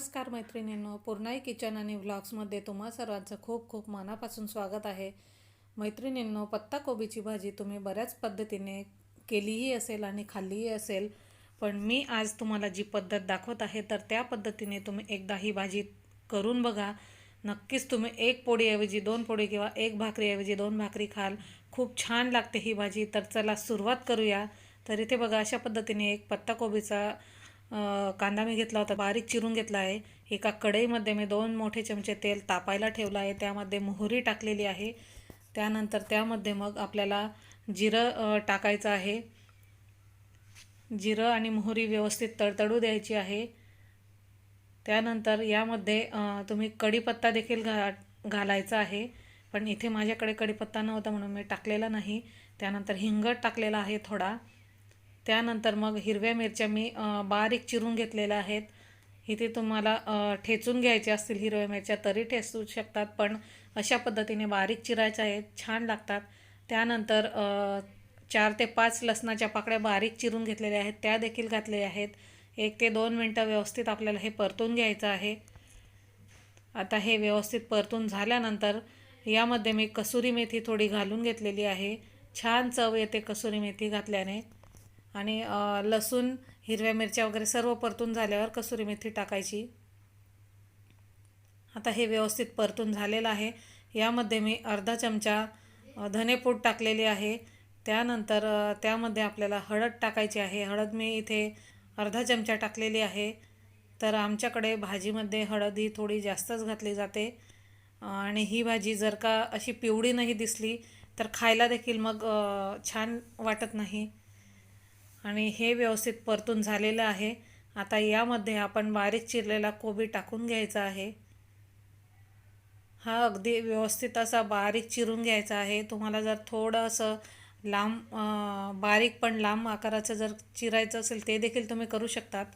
नमस्कार मैत्रिणींनो पूर्णाई किचन आणि व्लॉग्समध्ये तुम्हा सर्वांचं खूप खूप मनापासून स्वागत आहे. मैत्रिणींनो पत्ताकोबीची भाजी तुम्ही बऱ्याच पद्धतीने केलीही असेल आणि खाल्लीही असेल पण मी आज तुम्हाला जी पद्धत दाखवत आहे तर त्या पद्धतीने तुम्ही एकदा ही भाजी करून बघा. नक्कीच तुम्ही एक पोळीऐवजी दोन पोळी किंवा एक भाकरीऐवजी दोन भाकरी खाल. खूप छान लागते ही भाजी. तर चला सुरुवात करूया. तर इथे बघा अशा पद्धतीने एक पत्ताकोबीचा कांदा मी घेतला होता बारीक चिरून घेतला आहे. एका कढईमध्ये मी दोन मोठे चमचे तेल तापायला ठेवलं आहे. त्यामध्ये मोहरी टाकलेली आहे. त्यानंतर त्यामध्ये मग आपल्याला जिरं टाकायचं आहे. जिरं आणि मोहरी व्यवस्थित तडतडू द्यायची आहे. त्यानंतर यामध्ये तुम्ही कढीपत्ता देखील घा घालायचा आहे. पण इथे माझ्याकडे कढीपत्ता नव्हता म्हणून मी टाकलेला नाही. त्यानंतर हिंगट टाकलेला आहे थोडा. त्यानंतर मग हिरव्या मिरच्या मी बारीक चिरून घेतलेल्या आहेत. इथे तुम्हाला ठेचून घ्यायच्या असतील हिरव्या मिरच्या तरी ठेचू शकतात पण अशा पद्धतीने बारीक चिरायच्या आहेत छान लागतात. त्यानंतर चार ते पाच लसणाच्या पाकळ्या बारीक चिरून घेतलेल्या आहेत त्या देखील घातलेल्या आहेत. एक ते दोन मिनटं व्यवस्थित आपल्याला हे परतून घ्यायचं आहे. आता हे व्यवस्थित परतून झाल्यानंतर यामध्ये मी कसुरी मेथी थोडी घालून घेतलेली आहे. छान चव येते कसुरी मेथी घातल्याने. आणि लसूण हिरव्या मिरच्या वगैरे सर्व परतून झाल्यावर कसुरी मेथी टाकायची. आता हे व्यवस्थित परतून झालेलं आहे. यामध्ये मी अर्धा चमचा अ, धनेपूड टाकलेली आहे. त्यानंतर त्यामध्ये आपल्याला हळद टाकायची आहे. हळद मी इथे अर्धा चमचा टाकलेली आहे. तर आमच्याकडे भाजीमध्ये हळद ही थोडी जास्तच घातली जाते. आणि ही भाजी जर का अशी पिवळी नाही दिसली तर खायला देखील मग छान वाटत नाही. आणि हे व्यवस्थित परतून झालेलं आहे. आता यामध्ये आपण बारीक चिरलेला कोबी टाकून घ्यायचा आहे. हा अगदी व्यवस्थित असा बारीक चिरून घ्यायचा आहे. तुम्हाला जर थोडं असं लांब बारीक पण लांब आकाराचं जर चिरायचं असेल ते देखील तुम्ही करू शकतात.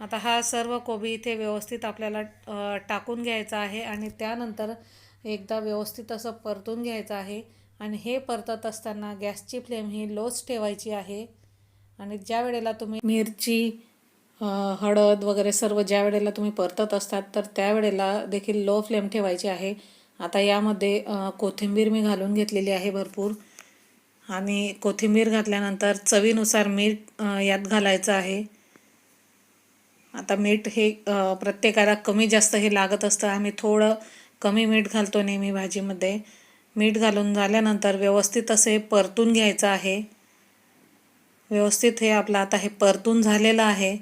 आता हा सर्व कोबी इथे व्यवस्थित आपल्याला टाकून घ्यायचा आहे आणि त्यानंतर एकदा व्यवस्थित असं परतून घ्यायचं आहे. आणि हे परतत असताना गॅसची फ्लेम ही लोच ठेवायची आहे. आणि ज्या वेळेला तुम्ही मिरची हळद वगैरे सर्व ज्या वेळेला तुम्ही परतत असतात तर त्यावेळेला देखील लो फ्लेम ठेवायची आहे. आता यामध्ये कोथिंबीर मी घालून घेतलेली आहे भरपूर. आणि कोथिंबीर घातल्यानंतर चवीनुसार मीठ यात घालायचं आहे. आता मीठ हे प्रत्येकाला कमी जास्त हे लागत असतं. आम्ही थोडं कमी मीठ घालतो नेहमी भाजीमध्ये. मीठ घालून झाल्यानंतर व्यवस्थित असे परतून घ्यायचं आहे. व्यवस्थित हे आपलं आता हे परतून झालेलं आहे.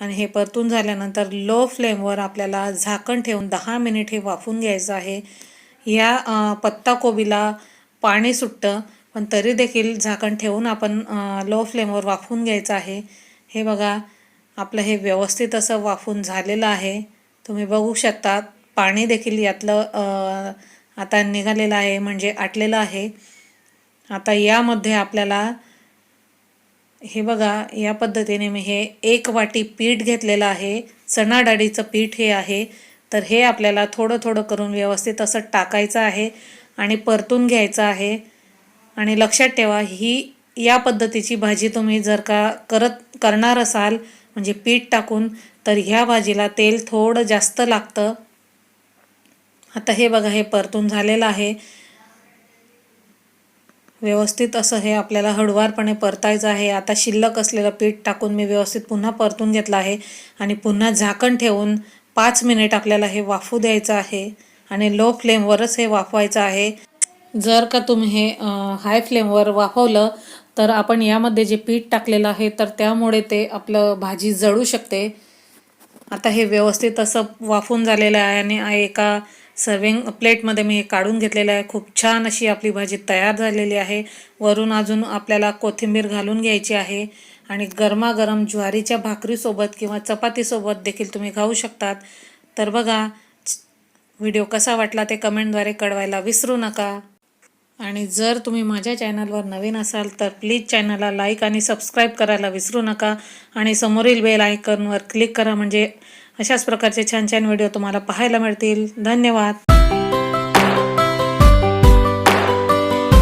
आणि हे परतून झाल्यानंतर लो फ्लेमवर आपल्याला झाकण ठेवून दहा मिनिट हे वाफून घ्यायचं आहे. या पत्ताकोबीला पाणी सुटतं पण तरी देखील झाकण ठेवून आपण लो फ्लेमवर वाफून घ्यायचं आहे. हे बघा आपलं हे व्यवस्थित असं वाफून झालेलं आहे. तुम्ही बघू शकता पाणी देखील यातलं आता निघालेलं आहे म्हणजे आटलेलं आहे. आता यामध्ये आपल्याला हे बघा या पद्धतीने मी हे एक वाटी पीठ घेतलेलं आहे. चणा डाळीचं पीठ हे आहे. तर हे आपल्याला थोडं थोडं करून व्यवस्थित असं टाकायचं आहे आणि परतून घ्यायचं आहे. आणि लक्षात ठेवा ही या पद्धतीची भाजी तुम्ही जर का करत करणार असाल म्हणजे पीठ टाकून तर ह्या भाजीला तेल थोडं जास्त लागतं. आता हे बघा हे परतून झालेलं आहे. व्यवस्थित असं हे आपल्याला हळुवारपणे परतायचं आहे. आता शिल्लक असलेलं पीठ टाकून मी व्यवस्थित पुन्हा परतून घेतलं आहे आणि पुन्हा झाकण ठेवून पाच मिनिट आपल्याला हे वाफू द्यायचं आहे आणि लो फ्लेमवरच हे वाफवायचं आहे. जर का तुम्ही हे हाय फ्लेमवर वाफवलं तर आपण यामध्ये जे पीठ टाकलेलं आहे तर त्यामुळे ते आपलं भाजी जळू शकते. आता हे व्यवस्थित असं वाफून झालेलं आहे आणि एका सर्विंग प्लेटमध्ये मी हे काढून घेतलेलं आहे. खूप छान अशी आपली भाजी तयार झालेली आहे. वरून अजून आपल्याला कोथिंबीर घालून घ्यायची आहे. आणि गरमागरम ज्वारीच्या भाकरीसोबत किंवा चपातीसोबत देखील तुम्ही खाऊ शकतात. तर बघा व्हिडिओ कसा वाटला ते कमेंटद्वारे कळवायला विसरू नका. आणि जर तुम्ही माझ्या चॅनलवर नवीन असाल तर प्लीज चॅनलला लाईक आणि सबस्क्राईब करायला विसरू नका. आणि समोरील बेल आयकनवर क्लिक करा म्हणजे अशाच प्रकारचे छान छान व्हिडिओ तुम्हाला पाहायला मिळतील. धन्यवाद.